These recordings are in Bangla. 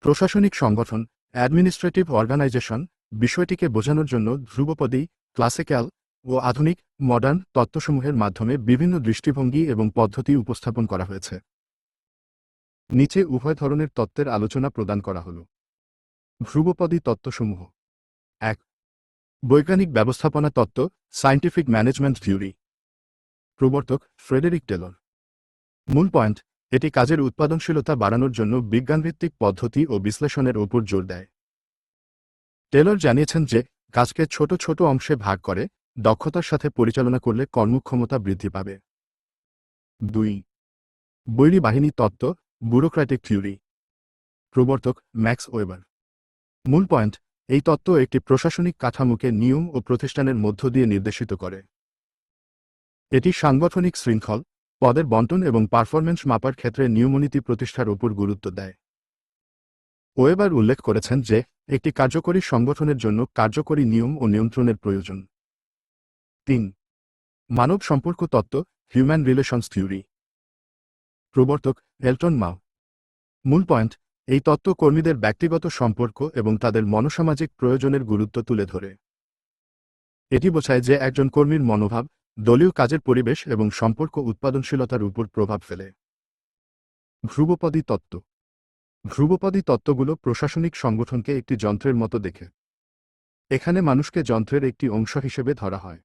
প্রশাসনিক সংগঠন অ্যাডমিনিস্ট্রেটিভ অর্গানাইজেশন বিষয়টিকে বোঝানোর জন্য ধ্রুবপদী ক্লাসিক্যাল ও আধুনিক মডার্ন তত্ত্বসমূহের মাধ্যমে বিভিন্ন দৃষ্টিভঙ্গি এবং পদ্ধতি উপস্থাপন করা হয়েছে। নিচে উভয় ধরনের তত্ত্বের আলোচনা প্রদান করা হল। ধ্রুবপদী তত্ত্বসমূহ। এক, বৈজ্ঞানিক ব্যবস্থাপনা তত্ত্ব সায়েন্টিফিক ম্যানেজমেন্ট থিওরি প্রবর্তক, ফ্রেডেরিক টেলর। মূল পয়েন্ট এটি কাজের উৎপাদনশীলতা বাড়ানোর জন্য বিজ্ঞানভিত্তিক পদ্ধতি ও বিশ্লেষণের ওপর জোর দেয়। টেলর জানিয়েছেন যে, কাজকে ছোট ছোট অংশে ভাগ করে দক্ষতার সাথে পরিচালনা করলে কর্মক্ষমতা বৃদ্ধি পাবে। দুই, বৈরী বাহিনী তত্ত্ব, ব্যুরোক্র্যাটিক থিওরি। প্রবর্তক ম্যাক্স ওয়েবার। মূল পয়েন্ট, এই তত্ত্ব একটি প্রশাসনিক কাঠামোকে নিয়ম ও প্রতিষ্ঠানের মধ্য দিয়ে নির্দেশিত করে। এটি সাংগঠনিক শৃঙ্খল পদের বন্টন এবং পারফরম্যান্স মাপার ক্ষেত্রে নিয়মনীতি প্রতিষ্ঠার উপর গুরুত্ব দেয়। ওয়েবার উল্লেখ করেছেন যে, একটি কার্যকরী সংগঠনের জন্য কার্যকরী নিয়ম ও নিয়ন্ত্রণের প্রয়োজন। তিন, মানব সম্পর্ক তত্ত্ব, হিউম্যান রিলেশনস থিওরি। প্রবর্তক এলটন মাও। মূল পয়েন্ট, এই তত্ত্ব কর্মীদের ব্যক্তিগত সম্পর্ক এবং তাদের মনসামাজিক প্রয়োজনের গুরুত্ব তুলে ধরে। এটি বোঝায় যে একজন কর্মীর মনোভাব দলীয় কাজের পরিবেশ এবং সম্পর্ক উৎপাদনশীলতার উপর প্রভাব ফেলে। ধ্রুবপদী তত্ত্ব। ধ্রুবপদী তত্ত্বগুলো প্রশাসনিক সংগঠনকে একটি যন্ত্রের মতো দেখে। এখানে মানুষকে যন্ত্রের একটি অংশ হিসেবে ধরা হয়।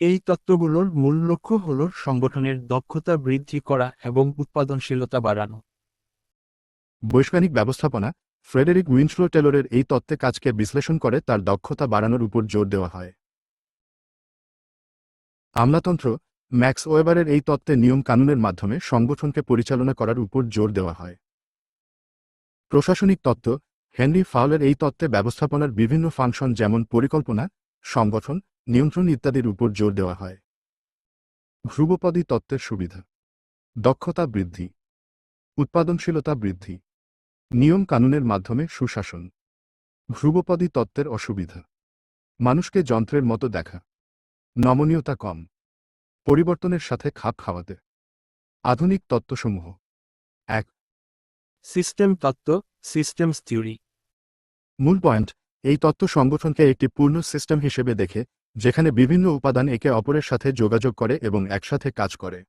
এই তত্ত্বগুলোর মূল লক্ষ্য হল সংগঠনের দক্ষতা বৃদ্ধি করা এবং উৎপাদনশীলতা বাড়ানো। বৈজ্ঞানিক ব্যবস্থাপনা ফ্রেডেরিক উইন্সলো টেলরের এই তত্ত্বে কাজকে বিশ্লেষণ করে তার দক্ষতা বাড়ানোর উপর জোর দেওয়া হয়। আমলাতন্ত্র ম্যাক্স ওয়েবারের এই তত্ত্বে নিয়ম কানুনের মাধ্যমে সংগঠনকে পরিচালনা করার উপর জোর দেওয়া হয়। প্রশাসনিক তত্ত্ব, হেনরি ফাউলের এই তত্ত্বে ব্যবস্থাপনার বিভিন্ন ফাংশন যেমন পরিকল্পনা, সংগঠন, নিয়ন্ত্রণ ইত্যাদির উপর জোর দেওয়া হয়। ধ্রুবপদী তত্ত্বের সুবিধা, দক্ষতা বৃদ্ধি, উৎপাদনশীলতা বৃদ্ধি, নিয়ম কানুনের মাধ্যমে সুশাসন। ধ্রুবপদী তত্ত্বের অসুবিধা, মানুষকে যন্ত্রের মতো দেখা। নমনীয়তা কম। পরিবর্তনের সাথে খাপ খাওয়াতে। আধুনিক তত্ত্বসমূহ। এক। সিস্টেম তত্ত্ব সিস্টেমস থিওরি। মূল পয়েন্ট এই তত্ত্ব সংগঠনকে একটি পূর্ণ সিস্টেম হিসেবে দেখে যেখানে বিভিন্ন উপাদান একে অপরের সাথে যোগাযোগ করে এবং একসাথে কাজ করে।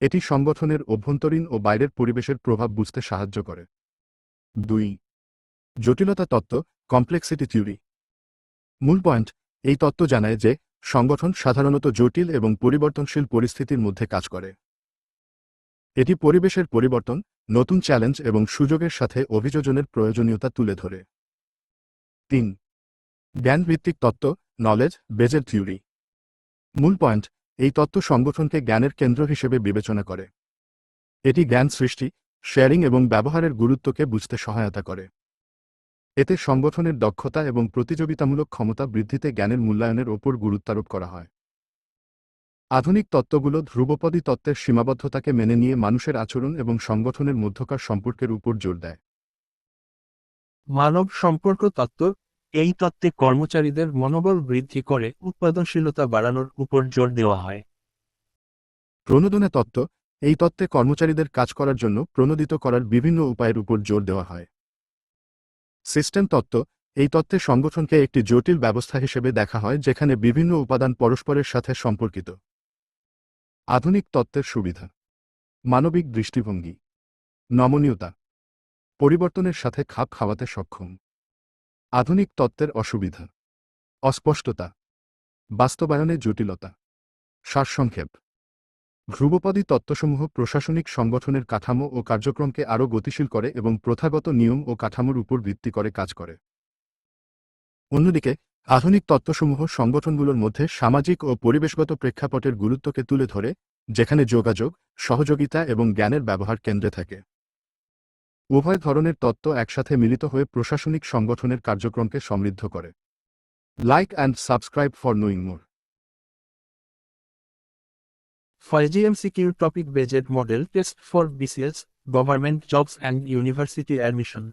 এটি সংগঠনের অভ্যন্তরীণ ও বাইরের পরিবেশের প্রভাব বুঝতে সাহায্য করে। দুই। জটিলতা তত্ত্ব কমপ্লেক্সিটি থিওরি। মূল পয়েন্ট এই তত্ত্ব জানায় যে সংগঠন সাধারণত জটিল এবং পরিবর্তনশীল পরিস্থিতির মধ্যে কাজ করে। এটি পরিবেশের পরিবর্তন, নতুন চ্যালেঞ্জ এবং সুযোগের সাথে অভিযোজনের প্রয়োজনীয়তা তুলে ধরে। তিন, জ্ঞানভিত্তিক তত্ত্ব নলেজ বেজের থিওরি মূল পয়েন্ট, এই তত্ত্ব সংগঠনকে জ্ঞানের কেন্দ্র হিসেবে বিবেচনা করে। এটি জ্ঞান সৃষ্টি শেয়ারিং এবং ব্যবহারের গুরুত্বকে বুঝতে সহায়তা করে। এতে সংগঠনের দক্ষতা এবং প্রতিযোগিতামূলক ক্ষমতা বৃদ্ধিতে জ্ঞানের মূল্যায়নের ওপর গুরুত্বারোপ করা হয়। আধুনিক তত্ত্বগুলো ধ্রুবপদী তত্ত্বের সীমাবদ্ধতাকে মেনে নিয়ে মানুষের আচরণ এবং সংগঠনের মধ্যকার সম্পর্কের উপর জোর দেয়। মানব সম্পর্ক তত্ত্ব এই তত্ত্বে কর্মচারীদের মনোবল বৃদ্ধি করে উৎপাদনশীলতা বাড়ানোর উপর জোর দেওয়া হয়। প্রণোদনা তত্ত্ব এই তত্ত্বে কর্মচারীদের কাজ করার জন্য প্রণোদিত করার বিভিন্ন উপায়ের উপর জোর দেওয়া হয়। সিস্টেম তত্ত্ব, এই তত্ত্বে সংগঠনকে একটি জটিল ব্যবস্থা হিসেবে দেখা হয় যেখানে বিভিন্ন উপাদান পরস্পরের সাথে সম্পর্কিত। আধুনিক তত্ত্বের সুবিধা। মানবিক দৃষ্টিভঙ্গি। নমনীয়তা। পরিবর্তনের সাথে খাপ খাওয়াতে সক্ষম। আধুনিক তত্ত্বের অসুবিধা। অস্পষ্টতা। বাস্তবায়নে জটিলতা। সারসংক্ষেপ। ধ্রুবপদী তত্ত্বসমূহ প্রশাসনিক সংগঠনের কাঠামো ও কার্যক্রমকে আরও গতিশীল করে এবং প্রথাগত নিয়ম ও কাঠামোর উপর ভিত্তি করে কাজ করে। অন্যদিকে, আধুনিক তত্ত্বসমূহ সংগঠনগুলোর মধ্যে সামাজিক ও পরিবেশগত প্রেক্ষাপটের গুরুত্বকে তুলে ধরে, যেখানে যোগাযোগ, সহযোগিতা এবং জ্ঞানের ব্যবহার কেন্দ্রে থাকে। উভয় ধরনের তত্ত্ব একসাথে মিলিত হয়ে প্রশাসনিক সংগঠনের কার্যক্রমকে সমৃদ্ধ করে। Like and subscribe for knowing more. 5GMCQ topic based model test for BCS, government jobs and university admission.